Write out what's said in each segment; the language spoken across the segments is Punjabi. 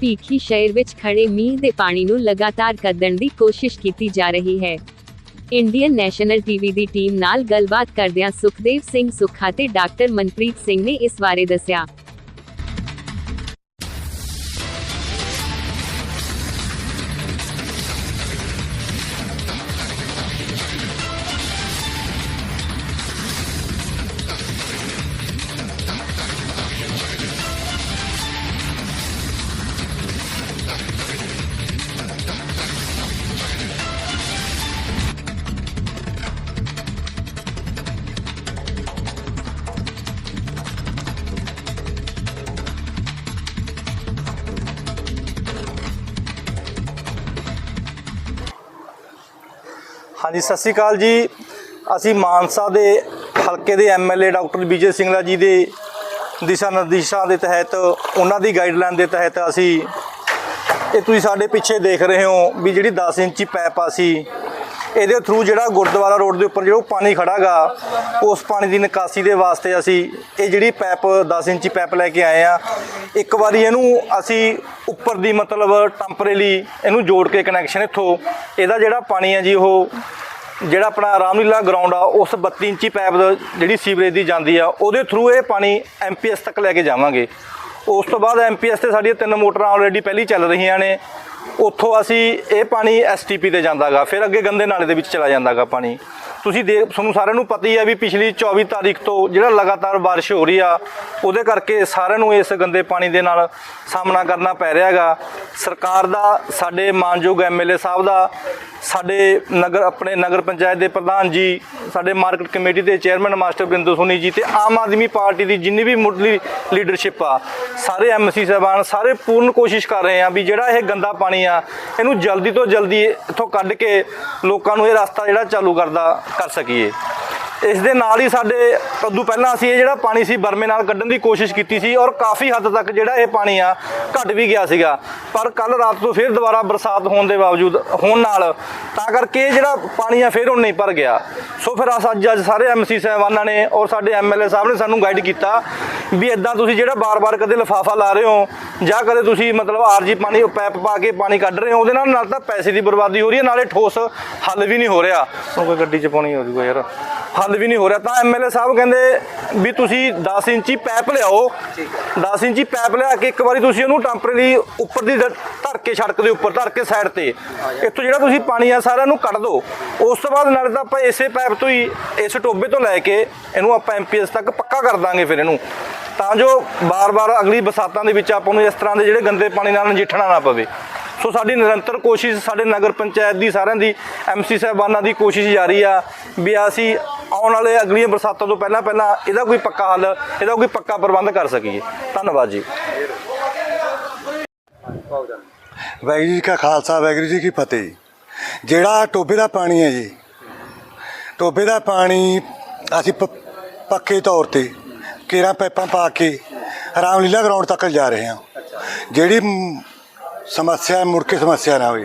ਭੀਖੀ ਸ਼ਹਿਰ ਵਿੱਚ ਖੜੇ ਮੀਂਹ ਦੇ ਪਾਣੀ ਨੂੰ ਲਗਾਤਾਰ ਕੱਢਣ ਦੀ ਕੋਸ਼ਿਸ਼ ਕੀਤੀ ਜਾ ਰਹੀ ਹੈ। ਇੰਡੀਅਨ ਨੈਸ਼ਨਲ ਟੀਵੀ ਦੀ ਟੀਮ ਨਾਲ ਗੱਲਬਾਤ ਕਰਦਿਆਂ ਸੁਖਦੇਵ ਸਿੰਘ ਸੁੱਖਾ ਤੇ ਡਾਕਟਰ ਮਨਪ੍ਰੀਤ ਸਿੰਘ ਨੇ ਇਸ ਬਾਰੇ ਦੱਸਿਆ। ਹਾਂਜੀ, ਸਤਿ ਸ਼੍ਰੀ ਅਕਾਲ ਜੀ। ਅਸੀਂ ਮਾਨਸਾ ਦੇ ਹਲਕੇ ਦੇ ਐਮਐਲਏ ਡਾਕਟਰ ਵਿਜੇ ਸਿੰਘਲਾ ਜੀ ਦੇ ਦਿਸ਼ਾ ਨਿਰਦੇਸ਼ਾਂ ਦੇ ਤਹਿਤ, ਉਹਨਾਂ ਦੀ ਗਾਈਡਲਾਈਨ ਦੇ ਤਹਿਤ ਅਸੀਂ ਇਹ ਤੁਸੀਂ ਸਾਡੇ ਪਿੱਛੇ ਦੇਖ ਰਹੇ ਹੋ ਵੀ ਜਿਹੜੀ 10 ਇੰਚੀ ਪਾਈਪ ਆ ਸੀ, ਇਹਦੇ ਥਰੂ ਜਿਹੜਾ ਗੁਰਦੁਆਰਾ ਰੋਡ ਦੇ ਉੱਪਰ ਜਿਹੜਾ ਉਹ ਪਾਣੀ ਖੜਾਗਾ ਉਸ ਪਾਣੀ ਦੀ ਨਿਕਾਸੀ ਦੇ ਵਾਸਤੇ ਅਸੀਂ ਇਹ ਜਿਹੜੀ ਪਾਈਪ 10 ਇੰਚੀ ਪਾਈਪ ਲੈ ਕੇ ਆਏ ਆ। ਇੱਕ ਵਾਰੀ ਇਹਨੂੰ ਅਸੀਂ ਉੱਪਰ ਦੀ ਮਤਲਬ ਟੈਂਪਰੇਰੀ ਇਹਨੂੰ ਜੋੜ ਕੇ ਕਨੈਕਸ਼ਨ ਇੱਥੋਂ, ਇਹਦਾ ਜਿਹੜਾ ਪਾਣੀ ਆ ਜੀ ਉਹ ਜਿਹੜਾ ਆਪਣਾ ਰਾਮਲੀਲਾ ਗਰਾਊਂਡ ਆ, ਉਸ 32 ਇੰਚੀ ਪਾਈਪ ਜਿਹੜੀ ਸੀਵਰੇਜ ਦੀ ਜਾਂਦੀ ਆ, ਉਹਦੇ ਥਰੂ ਇਹ ਪਾਣੀ ਐਮਪੀਐਸ ਤੱਕ ਲੈ ਕੇ ਜਾਵਾਂਗੇ। ਉਸ ਤੋਂ ਬਾਅਦ ਐਮਪੀਐਸ ਤੇ ਸਾਡੀਆਂ ਤਿੰਨ ਮੋਟਰਾਂ ਆਲਰੇਡੀ ਪਹਿਲੀ ਚੱਲ ਰਹੀਆਂ ਨੇ। ਉੱਥੋਂ ਅਸੀਂ ਇਹ ਪਾਣੀ ਐਸਟੀਪੀ ਤੇ ਜਾਂਦਾਗਾ, ਫਿਰ ਅੱਗੇ ਗੰਦੇ ਨਾਲੇ ਦੇ ਵਿੱਚ ਚਲਾ ਜਾਂਦਾਗਾ ਪਾਣੀ। ਤੁਸੀਂ ਦੇਖ, ਤੁਹਾਨੂੰ ਸਾਰਿਆਂ ਨੂੰ ਪਤਾ ਹੀ ਆ ਵੀ ਪਿਛਲੀ 24 ਤਾਰੀਖ ਤੋਂ ਜਿਹੜਾ ਲਗਾਤਾਰ ਬਾਰਿਸ਼ ਹੋ ਰਹੀ ਆ, ਉਹਦੇ ਕਰਕੇ ਸਾਰਿਆਂ ਨੂੰ ਇਸ ਗੰਦੇ ਪਾਣੀ ਦੇ ਨਾਲ ਸਾਹਮਣਾ ਕਰਨਾ ਪੈ ਰਿਹਾ ਹੈਗਾ। ਸਰਕਾਰ ਦਾ, ਸਾਡੇ ਮਾਨਯੋਗ ਐਮਐਲਏ ਸਾਹਿਬ ਦਾ, ਸਾਡੇ ਨਗਰ, ਆਪਣੇ ਨਗਰ ਪੰਚਾਇਤ ਦੇ ਪ੍ਰਧਾਨ ਜੀ, ਸਾਡੇ ਮਾਰਕੀਟ ਕਮੇਟੀ ਦੇ ਚੇਅਰਮੈਨ ਮਾਸਟਰ ਬਿੰਦੂ ਸੋਨੀ ਜੀ ਤੇ ਆਮ ਆਦਮੀ ਪਾਰਟੀ ਦੀ ਜਿੰਨੀ ਵੀ ਮੁੱਢਲੀ ਲੀਡਰਸ਼ਿਪ ਆ, ਸਾਰੇ ਐਮਸੀ ਸਾਹਿਬਾਨ ਸਾਰੇ ਪੂਰਨ ਕੋਸ਼ਿਸ਼ ਕਰ ਰਹੇ ਆ ਵੀ ਜਿਹੜਾ ਇਹ ਗੰਦਾ ਪਾਣੀ ਆ, ਇਹਨੂੰ ਜਲਦੀ ਤੋਂ ਜਲਦੀ ਇੱਥੋਂ ਕੱਢ ਕੇ ਲੋਕਾਂ ਨੂੰ ਇਹ ਰਸਤਾ ਜਿਹੜਾ ਚਾਲੂ ਕਰਦਾ। ਕਰ ਸਕੀਏ। ਇਸ ਦੇ ਨਾਲ ਹੀ ਸਾਡੇ ਉਦੋਂ ਪਹਿਲਾਂ ਅਸੀਂ ਇਹ ਜਿਹੜਾ ਪਾਣੀ ਸੀ ਬਰਮੇ ਨਾਲ ਕੱਢਣ ਦੀ ਕੋਸ਼ਿਸ਼ ਕੀਤੀ ਸੀ ਔਰ ਕਾਫੀ ਹੱਦ ਤੱਕ ਜਿਹੜਾ ਇਹ ਪਾਣੀ ਆ ਘਟ ਵੀ ਗਿਆ ਸੀਗਾ। ਪਰ ਕੱਲ ਰਾਤ ਤੋਂ ਫਿਰ ਦੁਬਾਰਾ ਬਰਸਾਤ ਹੋਣ ਦੇ ਬਾਵਜੂਦ, ਹੋਣ ਨਾਲ ਤਾਂ ਕਰਕੇ ਇਹ ਜਿਹੜਾ ਪਾਣੀ ਆ ਫਿਰ ਹੁਣ ਨਹੀਂ ਭਰ ਗਿਆ। ਸੋ ਫਿਰ ਅਸ ਅੱਜ ਅੱਜ ਸਾਰੇ ਐਮਸੀ ਸਾਹਿਬਾਨਾਂ ਨੇ ਔਰ ਸਾਡੇ ਐਮਐਲਏ ਸਾਹਿਬ ਨੇ ਸਾਨੂੰ ਗਾਈਡ ਕੀਤਾ ਵੀ ਇਦਾਂ ਤੁਸੀਂ ਜਿਹੜਾ ਬਾਰ-ਬਾਰ ਕਦੇ ਲਿਫਾਫਾ ਲਾ ਰਹੇ ਹੋ ਜਾਂ ਕਦੇ ਤੁਸੀਂ ਮਤਲਬ ਆਰਜੀ ਪਾਣੀ ਪੈਪ ਪਾ ਕੇ ਪਾਣੀ ਕੱਢ ਰਹੇ ਹੋ, ਉਹਦੇ ਨਾਲ ਨਾਲ ਤਾਂ ਪੈਸੇ ਦੀ ਬਰਬਾਦੀ ਹੋ ਰਹੀ ਹੈ, ਨਾਲੇ ਠੋਸ ਹੱਲ ਵੀ ਨਹੀਂ ਹੋ ਰਿਹਾ। ਉਹ ਕੋਈ ਗੱਡੀ 'ਚ ਪਾਣੀ ਹੋ ਜੂਗਾ ਯਾਰ। ਹੱਲ ਵੀ ਨਹੀਂ ਹੋ ਰਿਹਾ। ਤਾਂ ਐਮਐਲਏ ਸਾਹਿਬ ਕਹਿੰਦੇ ਵੀ ਤੁਸੀਂ 10 ਇੰਚੀ ਪੈਪ ਲਿਆਓ। 10 ਇੰਚੀ ਪੈਪ ਲਿਆ ਕੇ ਇੱਕ ਵਾਰੀ ਤੁਸੀਂ ਉਹਨੂੰ ਟੈਂਪਰੇਰੀ ਉੱਪਰ ਦੀ ਧਰ ਕੇ ਸੜਕ ਦੇ ਉੱਪਰ ਧਰ ਕੇ ਸਾਈਡ ਤੇ। ਇੱਥੋਂ ਜਿਹੜਾ ਤੁਸੀਂ ਪਾਣੀ ਆ ਸਾਰਾ ਨੂੰ ਕੱਢ ਦਿਓ ਉਸ ਤੋਂ ਬਾਅਦ ਨਾਲੇ ਤਾਂ ਆਪਾਂ ਇਸੇ ਪੈਪ ਤੋਂ ਹੀ, ਇਸ ਟੋਬੇ ਤੋਂ ਲੈ ਕੇ ਇਹਨੂੰ ਆਪਾਂ ਐਮਪੀਐਸ ਤੱਕ ਪੱਕਾ ਕਰ ਦਾਂਗੇ ਫਿਰ ਇਹਨੂੰ। ਤਾਂ ਜੋ ਬਾਰ-ਬਾਰ ਅਗਲੀ ਬਰਸਾਤਾਂ ਦੇ ਵਿੱਚ ਆਪਾਂ ਨੂੰ ਇਸ ਤਰ੍ਹਾਂ ਦੇ ਜਿਹੜੇ ਗੰਦੇ ਪਾਣੀ ਨਾਲ ਨਜਿੱਠਣਾ ਨਾ ਪਵੇ। ਸੋ ਸਾਡੀ ਨਿਰੰਤਰ ਕੋਸ਼ਿਸ਼, ਸਾਡੇ ਨਗਰ ਪੰਚਾਇਤ ਦੀ ਸਾਰਿਆਂ ਦੀ ਐਮਸੀ ਸਾਹਿਬਾਨਾਂ ਦੀ ਕੋਸ਼ਿਸ਼ ਜਾਰੀ ਆ ਵੀ ਅਸੀਂ ਆਉਣ ਵਾਲੇ ਅਗਲੀਆਂ ਬਰਸਾਤਾਂ ਤੋਂ ਪਹਿਲਾਂ ਪਹਿਲਾਂ ਇਹਦਾ ਕੋਈ ਪੱਕਾ ਹੱਲ, ਇਹਦਾ ਕੋਈ ਪੱਕਾ ਪ੍ਰਬੰਧ ਕਰ ਸਕੀਏ। ਧੰਨਵਾਦ ਜੀ। ਵਾਹਿਗੁਰੂ ਜੀ ਕਾ ਖਾਲਸਾ, ਵਾਹਿਗੁਰੂ ਜੀ ਕੀ ਫਤਿਹ ਜੀ। ਜਿਹੜਾ ਟੋਬੇ ਦਾ ਪਾਣੀ ਹੈ ਜੀ ਟੋਬੇ ਦਾ ਪਾਣੀ ਅਸੀਂ ਪੱਕੇ ਤੌਰ ਤੇ ਕੇਰਾਂ ਪੈਪਾਂ ਪਾ ਕੇ ਰਾਮਲੀਲਾ ਗਰਾਊਂਡ ਤੱਕ ਜਾ ਰਹੇ ਹਾਂ। ਜਿਹੜੀ ਸਮੱਸਿਆ ਮੁੜ ਕੇ ਸਮੱਸਿਆ ਨਾ ਹੋਵੇ।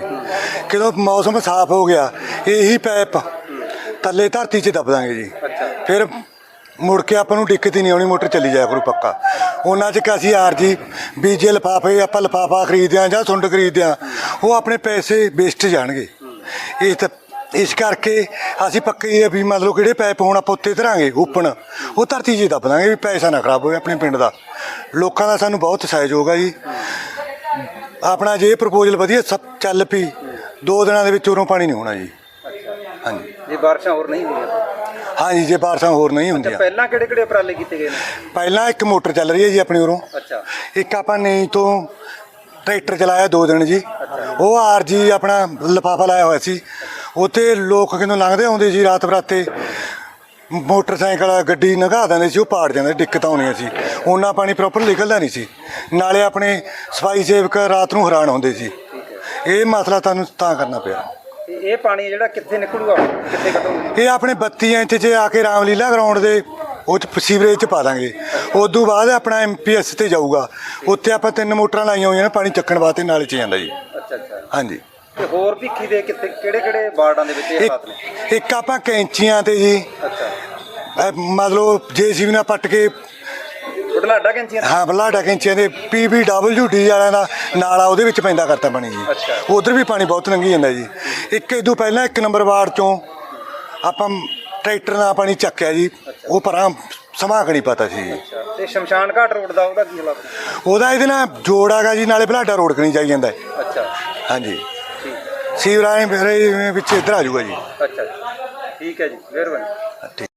ਕਿਦੋਂ ਮੌਸਮ ਸਾਫ਼ ਹੋ ਗਿਆ, ਇਹੀ ਪੈਪ ਥੱਲੇ ਧਰਤੀ 'ਚ ਦੱਬ ਦਾਂਗੇ ਜੀ ਫਿਰ ਮੁੜ ਕੇ ਆਪਾਂ ਨੂੰ ਦਿੱਕਤ ਹੀ ਨਹੀਂ ਆਉਣੀ ਮੋਟਰ ਚੱਲੀ ਜਾਇਆ ਕਰੂ ਪੱਕਾ। ਉਹਨਾਂ 'ਚ ਕਿ ਅਸੀਂ ਆਰਜੀ ਬੀਜੇ ਲਫਾਫੇ ਆਪਾਂ ਲਫਾਫਾ ਖਰੀਦਦੇ ਹਾਂ ਜਾਂ ਸੁੰਡ ਖਰੀਦਦੇ ਹਾਂ ਉਹ ਆਪਣੇ ਪੈਸੇ ਵੇਸਟ ਜਾਣਗੇ। ਇਹ ਤਾਂ ਇਸ ਕਰਕੇ ਅਸੀਂ ਪੱਕੇ ਆ ਵੀ ਮਤਲਬ ਕਿਹੜੇ ਪੈਪ ਹੁਣ ਆਪਾਂ ਉੱਤੇ ਧਰਾਂਗੇ ਓਪਨ ਉਹ ਧਰਤੀ 'ਚ ਹੀ ਦੱਬ ਦਾਂਗੇ ਵੀ ਪੈਸਾ ਨਾ ਖਰਾਬ ਹੋਵੇ ਆਪਣੇ ਪਿੰਡ ਦਾ। ਲੋਕਾਂ ਦਾ ਸਾਨੂੰ ਬਹੁਤ ਸਹਿਯੋਗ ਆ ਜੀ। ਆਪਣਾ ਜੇ ਪ੍ਰਪੋਜ਼ਲ ਵਧੀਆ ਚੱਲ ਪਈ ਦੋ ਦਿਨਾਂ ਦੇ ਵਿੱਚ ਉਰੋਂ ਪਾਣੀ ਨਹੀਂ ਹੋਣਾ ਜੀ। ਹਾਂਜੀ। ਜੇ ਬਾਰਿਸ਼ਾਂ ਹੋਰ ਨਹੀਂ ਹੋਈਆਂ ਹਾਂਜੀ ਜੇ ਬਾਰਿਸ਼ਾਂ ਹੋਰ ਨਹੀਂ ਹੁੰਦੀਆਂ। ਪਹਿਲਾਂ ਕਿਹੜੇ ਕਿਹੜੇ ਉਪਰਾਲੇ ਕੀਤੇ ਗਏ ਨੇ? ਪਹਿਲਾਂ ਇੱਕ ਮੋਟਰ ਚੱਲ ਰਹੀ ਹੈ ਜੀ ਆਪਣੀ ਉਰੋਂ। ਅੱਛਾ। ਇੱਕ ਆਪਾਂ ਨਹੀਂ ਤੋਂ ਟਰੈਕਟਰ ਚਲਾਇਆ ਦੋ ਦਿਨ ਜੀ। ਉਹ ਆਰ ਜੀ ਆਪਣਾ ਲਫਾਫਾ ਲਾਇਆ ਹੋਇਆ ਸੀ। ਉੱਥੇ ਲੋਕ ਕਿਨੂੰ ਲੰਘਦੇ ਆਉਂਦੇ ਸੀ ਰਾਤ ਬਰਾਤੇ। ਮੋਟਰਸਾਈਕਲ ਗੱਡੀ ਨਗਾ ਦਿੰਦੇ ਸੀ ਉਹ ਪਾੜ ਜਾਂਦੇ ਦਿੱਕਤ ਆਉਣੀਆਂ ਸੀ। ਉਹਨਾਂ ਪਾਣੀ ਪ੍ਰੋਪਰ ਨਿਕਲਦਾ ਨਹੀਂ ਸੀ। ਨਾਲੇ ਆਪਣੇ ਸਫ਼ਾਈ ਸੇਵਕ ਰਾਤ ਨੂੰ ਹੈਰਾਨ ਹੁੰਦੇ ਸੀ। ਇਹ ਮਸਲਾ ਤੁਹਾਨੂੰ ਤਾਂ ਕਰਨਾ ਪਿਆ। ਇਹ ਪਾਣੀ ਜਿਹੜਾ ਕਿੱਥੇ ਨਿਕਲੂਗਾ? ਕਿੱਥੇ ਕੱਢੋਗੇ ਇਹ ਆਪਣੇ 32 ਇੰਚ 'ਚ ਆ ਕੇ ਰਾਮਲੀਲਾ ਗਰਾਊਂਡ ਦੇ ਉਹ 'ਚ ਸੀਵਰੇਜ 'ਚ ਪਾ ਦਾਂਗੇ। ਉਦੋਂ ਬਾਅਦ ਆਪਣਾ ਐਮਪੀਐਸ ਤੇ ਜਾਊਗਾ। ਉੱਥੇ ਆਪਾਂ ਤਿੰਨ ਮੋਟਰਾਂ ਲਾਈਆਂ ਹੋਈਆਂ ਨੇ ਪਾਣੀ ਚੱਕਣ ਵਾਸਤੇ ਨਾਲੇ 'ਚ ਜਾਂਦਾ ਜੀ। ਅੱਛਾ ਅੱਛਾ। ਹਾਂਜੀ। ਤੇ ਹੋਰ ਭਿੱਖੀ ਦੇ ਕਿੱਥੇ ਕਿਹੜੇ ਕਿਹੜੇ ਵਾਰਡਾਂ ਦੇ ਵਿੱਚ ਇਹ ਹਾਲਾਤ ਨੇ? ਇੱਕ ਇੱਕ ਆਪਾਂ ਕੈਂਚੀਆਂ ਤੇ ਜੀ ਅੱਛਾ। ਅਹ ਮਤਲਬ ਜੇਸੀਬੀ ਨਾਲ ਪੱਟ ਕੇ ਬਲਾਡਾ ਕੈਂਚੀਆਂ ਹਾਂ ਬਲਾਡਾ ਕੈਂਚੀਆਂ ਦੇ ਪੀਬੀਡਬਲਯੂਡੀ ਵਾਲਿਆਂ ਦਾ ਨਾਲਾ ਉਹਦੇ ਵਿੱਚ ਪੈਂਦਾ ਕਰਤਾ ਪਾਣੀ ਜੀ। ਅੱਛਾ। ਉਧਰ ਵੀ ਪਾਣੀ ਬਹੁਤ ਲੰਘੀ ਜਾਂਦਾ ਜੀ। ਇੱਕ ਇਦੋਂ ਪਹਿਲਾਂ ਇੱਕ ਨੰਬਰ ਵਾਰਡ ਚੋਂ ਆਪਾਂ ਟਰੈਕਟਰ ਨਾਲ ਪਾਣੀ ਚੱਕਿਆ ਜੀ। ਉਹ ਪਰਾਂ ਸਮਾ ਨਹੀਂ ਪਤਾ ਸੀ। ਜੀ ਤੇ ਸ਼ਮਸ਼ਾਨ ਘਾਟ ਰੋਡ ਦਾ ਉਹਦਾ ਕੀ ਹਾਲਾਤ ਉਹਦਾ ਇਹਦੇ ਨਾਲ ਜੋੜ ਹੈਗਾ ਜੀ ਨਾਲੇ ਬਲਾਡਾ ਰੋਡ ਕਣੀ ਜਾਈ ਜਾਂਦਾ। ਹੈ। ਅੱਛਾ। ਹਾਂਜੀ। ਠੀਕ। ਮੇਰੇ ਵਿੱਚ ਇੱਧਰ ਆ ਜਾਊਗਾ ਜੀ। ਅੱਛਾ ਠੀਕ ਹੈ ਜੀ। ਮਿਹਰਬਾਨੀ। ਠੀਕ।